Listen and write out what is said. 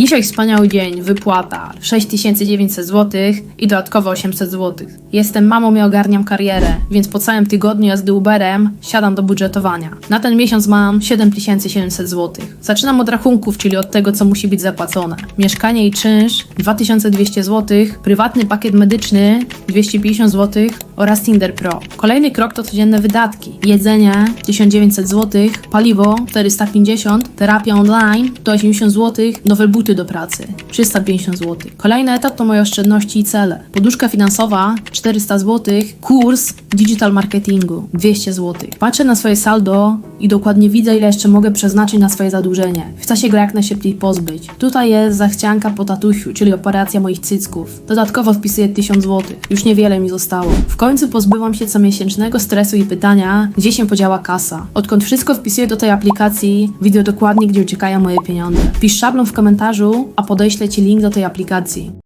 Dzisiaj wspaniały dzień, wypłata 6900 zł i dodatkowo 800 zł. Jestem mamą i ogarniam karierę, więc po całym tygodniu jazdy Uberem siadam do budżetowania. Na ten miesiąc mam 7700 zł. Zaczynam od rachunków, czyli od tego, co musi być zapłacone. Mieszkanie i czynsz 2200 zł, prywatny pakiet medyczny 250 zł oraz Tinder Pro. Kolejny krok to codzienne wydatki. Jedzenie 1900 zł, paliwo 450, terapia online to 80 zł, nowe buty do pracy 350 zł. Kolejny etap to moje oszczędności i cele. Poduszka finansowa 400 zł, kurs digital marketingu 200 zł. Patrzę na swoje saldo i dokładnie widzę ile jeszcze mogę przeznaczyć na swoje zadłużenie. Chcę się go jak najszybciej pozbyć. Tutaj jest zachcianka po tatusiu, czyli operacja moich cycków. Dodatkowo wpisuję 1000 zł. Już niewiele mi zostało. W końcu pozbywam się comiesięcznego stresu i pytania, gdzie się podziała kasa. Odkąd wszystko wpisuję do tej aplikacji, widzę dokładnie, gdzie uciekają moje pieniądze. Pisz szablon w komentarzu, a podeślę Ci link do tej aplikacji.